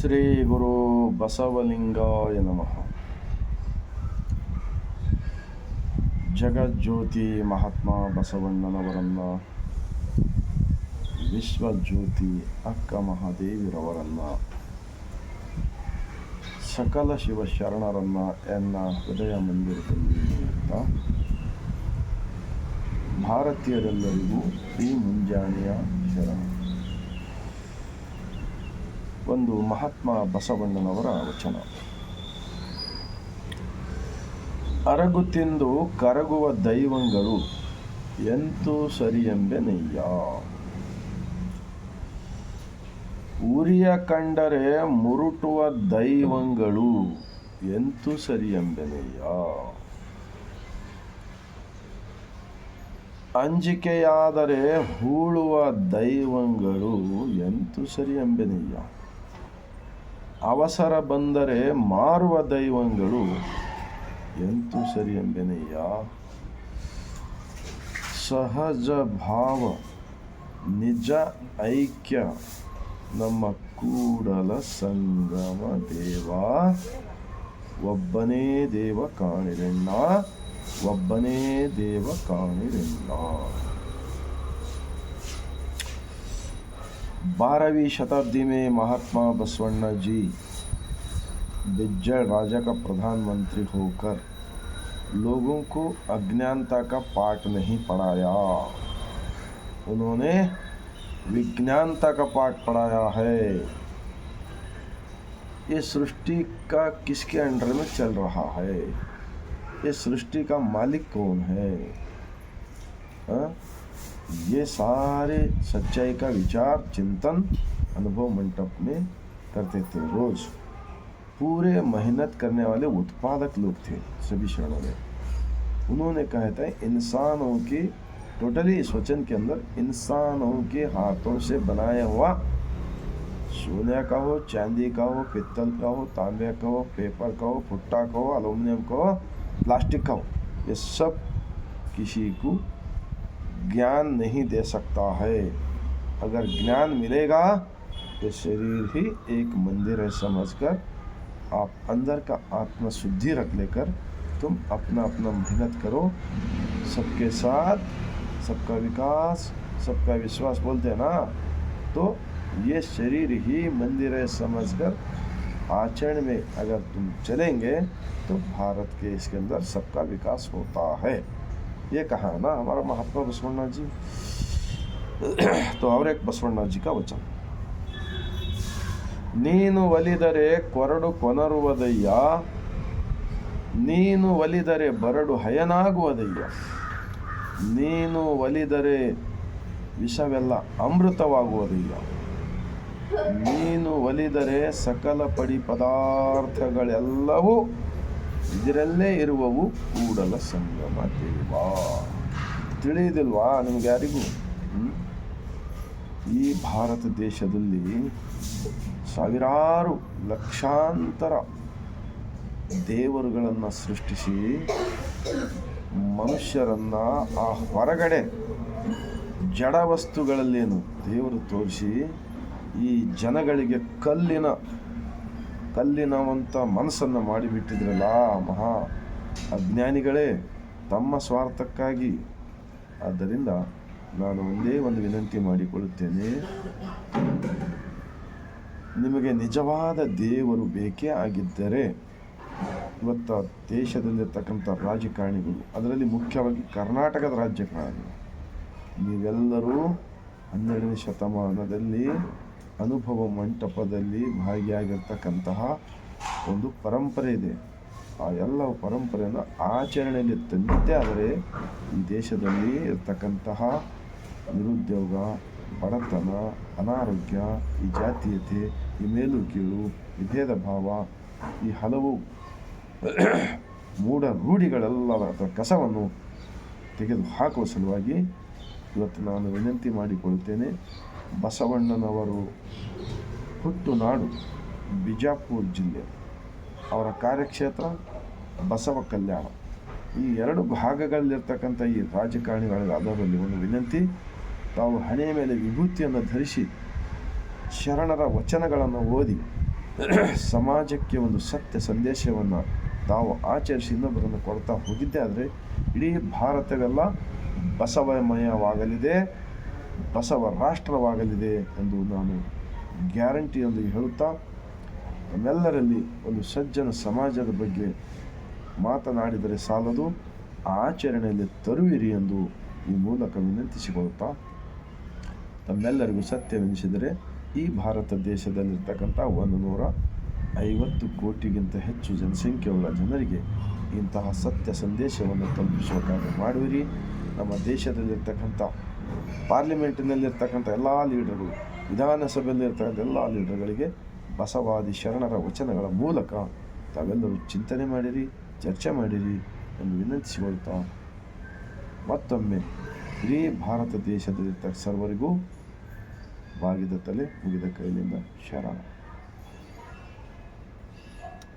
ಶ್ರೀ ಗುರು ಬಸವಲಿಂಗಾಯ ನಮಃ. ಜಗಜ್ಯೋತಿ ಮಹಾತ್ಮ ಬಸವಣ್ಣನವರನ್ನ, ವಿಶ್ವಜ್ಯೋತಿ ಅಕ್ಕ ಮಹಾದೇವಿರವರನ್ನ, ಸಕಲ ಶಿವ ಶರಣರನ್ನ ಎನ್ನ ಹೃದಯ ಮಂದಿರದಲ್ಲಿ ಭಾರತೀಯರೆಲ್ಲರಿಗೂ ಈ ಮುಂಜಾನೆಯ ಶರಣ. ಒಂದು ಮಹಾತ್ಮ ಬಸವಣ್ಣನವರ ವಚನ. ಅರಗು ತಿಂದು ಕರಗುವ ದೈವಂಗಳು ಎಂತೂ ಸರಿಯೆಂಬೆನಯ್ಯ. ಉರಿಯ ಕಂಡರೆ ಮುರುಟುವ ದೈವಂಗಳು ಎಂತೂ ಸರಿಯೆಂಬೆನಯ್ಯ. ಅಂಜಿಕೆಯಾದರೆ ಹೂಳುವ ದೈವಂಗಳು ಎಂತೂ ಸರಿಯೆಂಬೆನಯ್ಯ. ಅವಸರ ಬಂದರೆ ಮಾರುವ ದೈವಗಳು ಎಂತೂ ಸರಿ ಎಂಬೆನಯ್ಯ? ಸಹಜ ಭಾವ, ನಿಜ ಐಕ್ಯ, ನಮ್ಮ ಕೂಡಲ ಸಂಗಮ ದೇವ. ಒಬ್ಬನೇ ದೇವ ಕಾಣಿರೆಣ್ಣ, ಒಬ್ಬನೇ ದೇವ ಕಾಣಿರೆಣ್ಣ. बारहवीं शताब्दी में महात्मा बसवण्णा जी बिज्जड़ राजा का प्रधानमंत्री होकर लोगों को अज्ञानता का पाठ नहीं पढ़ाया। उन्होंने विज्ञानता का पाठ पढ़ाया है। ये सृष्टि का किसके अंडर में चल रहा है? ये सृष्टि का मालिक कौन है? हाँ? ये सारे सच्चाई का विचार, चिंतन, अनुभव मंडप में करते थे। रोज पूरे मेहनत करने वाले उत्पादक लोग थे सभी शरणों में। उन्होंने कहा था, इंसानों के टोटली इस वचन के अंदर, इंसानों के हाथों से बनाया हुआ सोने का हो, चांदी का हो, पित्तल का हो, तांबे का हो, पेपर का हो, भुट्टा का हो अलूमिनियम का हो प्लास्टिक का हो, ये सब किसी को ज्ञान नहीं दे सकता है। अगर ज्ञान मिलेगा तो शरीर ही एक मंदिर है समझकर। आप अंदर का आत्मा शुद्धि रख लेकर तुम अपना अपना मेहनत करो। सबके साथ, सबका विकास, सबका विश्वास बोलते हैं ना? तो ये शरीर ही मंदिर है समझकर। आचरण में अगर तुम चलेंगे तो भारत के इसके अंदर सबका विकास होता है। ये कहा है ना हमारा महात्मा बसवण्णा जी तो और एक बसवण्णा जी का वचन ನೀನು ಒಲಿದರೆ ಕೊರಡು ಕೊನರುವುದಯ್ಯ ನೀನು ಒಲಿದರೆ ಬರಡು ಹಯನಾಗುವುದಯ್ಯ ನೀನು ಒಲಿದರೆ ವಿಷವೆಲ್ಲ ಅಮೃತವಾಗುವುದಯ್ಯ ನೀನು ಒಲಿದರೆ ಸಕಲ ಪಡಿ ಪದಾರ್ಥಗಳೆಲ್ಲವೂ ಇದರಲ್ಲೇ ಇರುವವು ಕೂಡಲ ಸಂಗಮ ದೇವ. ತಿಳಿಯುವುದಿಲ್ವಾ ನಿಮ್ಗೆ ಯಾರಿಗೂ? ಈ ಭಾರತ ದೇಶದಲ್ಲಿ ಸಾವಿರಾರು ಲಕ್ಷಾಂತರ ದೇವರುಗಳನ್ನು ಸೃಷ್ಟಿಸಿ ಮನುಷ್ಯರನ್ನ ಆ ಹೊರಗಡೆ ಜಡ ವಸ್ತುಗಳಲ್ಲೇನು ದೇವರು ತೋರಿಸಿ ಈ ಜನಗಳಿಗೆ ಕಲ್ಲಿನ ಕಲ್ಲಿನವಂಥ ಮನಸ್ಸನ್ನು ಮಾಡಿಬಿಟ್ಟಿದ್ರಲ್ಲ, ಮಹಾ ಅಜ್ಞಾನಿಗಳೇ, ತಮ್ಮ ಸ್ವಾರ್ಥಕ್ಕಾಗಿ. ಆದ್ದರಿಂದ ನಾನು ಒಂದೇ ಒಂದು ವಿನಂತಿ ಮಾಡಿಕೊಳ್ಳುತ್ತೇನೆ. ನಿಮಗೆ ನಿಜವಾದ ದೇವರು ಬೇಕೇ ಆಗಿದ್ದರೆ, ಇವತ್ತು ದೇಶದಲ್ಲಿರ್ತಕ್ಕಂಥ ರಾಜಕಾರಣಿಗಳು, ಅದರಲ್ಲಿ ಮುಖ್ಯವಾಗಿ ಕರ್ನಾಟಕದ ರಾಜಕಾರಣಿಗಳು, ನೀವೆಲ್ಲರೂ ಹನ್ನೆರಡನೇ ಶತಮಾನದಲ್ಲಿ ಅನುಭವ ಮಂಟಪದಲ್ಲಿ ಭಾಗಿಯಾಗಿರ್ತಕ್ಕಂತಹ ಒಂದು ಪರಂಪರೆ ಇದೆ. ಆ ಎಲ್ಲ ಪರಂಪರೆಯನ್ನು ಆಚರಣೆಯಲ್ಲಿ ತಂದಿದ್ದೇ. ಆದರೆ ಈ ದೇಶದಲ್ಲಿ ಇರ್ತಕ್ಕಂತಹ ನಿರುದ್ಯೋಗ, ಬಡತನ, ಅನಾರೋಗ್ಯ, ಈ ಜಾತೀಯತೆ, ಈ ಮೇಲು ಕೀಳು ಈ ಭಾವ, ಈ ಹಲವು ಮೂಢ ಅಥವಾ ಕಸವನ್ನು ತೆಗೆದು ಹಾಕುವ ಸಲುವಾಗಿ ಇವತ್ತು ನಾನು ವಿನಂತಿ ಮಾಡಿಕೊಳ್ಳುತ್ತೇನೆ. ಬಸವಣ್ಣನವರು ಹುಟ್ಟು ನಾಡು ಬಿಜಾಪುರ ಜಿಲ್ಲೆ. ಅವರ ಕಾರ್ಯಕ್ಷೇತ್ರ ಬಸವ ಕಲ್ಯಾಣ. ಈ ಎರಡು ಭಾಗಗಳಲ್ಲಿರ್ತಕ್ಕಂಥ ಈ ರಾಜಕಾರಣಿಗಳಿಗೆ ಅದರಲ್ಲಿ ಒಂದು ವಿನಂತಿ, ತಾವು ಹಣೆಯ ಮೇಲೆ ವಿಭೂತಿಯನ್ನು ಧರಿಸಿ ಶರಣರ ವಚನಗಳನ್ನು ಓದಿ ಸಮಾಜಕ್ಕೆ ಒಂದು ಸತ್ಯ ಸಂದೇಶವನ್ನು ತಾವು ಆಚರಿಸಿ ಇನ್ನೊಬ್ಬರನ್ನು ಕೊಡ್ತಾ ಹೋಗಿದ್ದೆ ಆದರೆ ಇಡೀ ಭಾರತವೆಲ್ಲ ಬಸವಮಯವಾಗಲಿದೆ, ಬಸವ ರಾಷ್ಟ್ರವಾಗಲಿದೆ ಎಂದು ನಾನು ಗ್ಯಾರಂಟಿಯೊಂದಿಗೆ ಹೇಳುತ್ತಾ ನಮ್ಮೆಲ್ಲರಲ್ಲಿ ಒಂದು ಸಜ್ಜನ ಸಮಾಜದ ಬಗ್ಗೆ ಮಾತನಾಡಿದರೆ ಸಾಲದು. ಆಚರಣೆಯಲ್ಲಿ ತರುವಿರಿ ಎಂದು ಈ ಮೂಲಕ ವಿನಂತಿಸಿಕೊಳ್ಳುತ್ತಾ ತಮ್ಮೆಲ್ಲರಿಗೂ ಸತ್ಯವೆನಿಸಿದರೆ ಈ ಭಾರತ ದೇಶದಲ್ಲಿರ್ತಕ್ಕಂಥ ಒಂದು ನೂರ ಐವತ್ತು ಕೋಟಿಗಿಂತ ಹೆಚ್ಚು ಜನಸಂಖ್ಯೆಯುಳ್ಳ ಜನರಿಗೆ ಇಂತಹ ಸತ್ಯ ಸಂದೇಶವನ್ನು ತಲುಪಿಸುವ ಕಾರ್ಯ ಮಾಡುವಿರಿ. ನಮ್ಮ ದೇಶದಲ್ಲಿರ್ತಕ್ಕಂಥ ಪಾರ್ಲಿಮೆಂಟಿನಲ್ಲಿರ್ತಕ್ಕಂಥ ಎಲ್ಲ ಲೀಡರ್ಗಳು ವಿಧಾನಸಭೆಯಲ್ಲಿರ್ತಕ್ಕಂಥ ಎಲ್ಲ ಲೀಡರ್ಗಳಿಗೆ ಬಸವಾದಿ ಶರಣರ ವಚನಗಳ ಮೂಲಕ ತಾವೆಲ್ಲರೂ ಚಿಂತನೆ ಮಾಡಿರಿ, ಚರ್ಚೆ ಮಾಡಿರಿ ಎಂದು ವಿನಂತಿಸಿಕೊಳ್ತಾ ಮತ್ತೊಮ್ಮೆ ಇಡೀ ಭಾರತ ದೇಶದಲ್ಲಿರ್ತಕ್ಕ ಸರ್ವರಿಗೂ ಬಾಗಿದ ತಲೆ ಮುಗಿದ ಕೈಲಿಂದ ಶರಣ.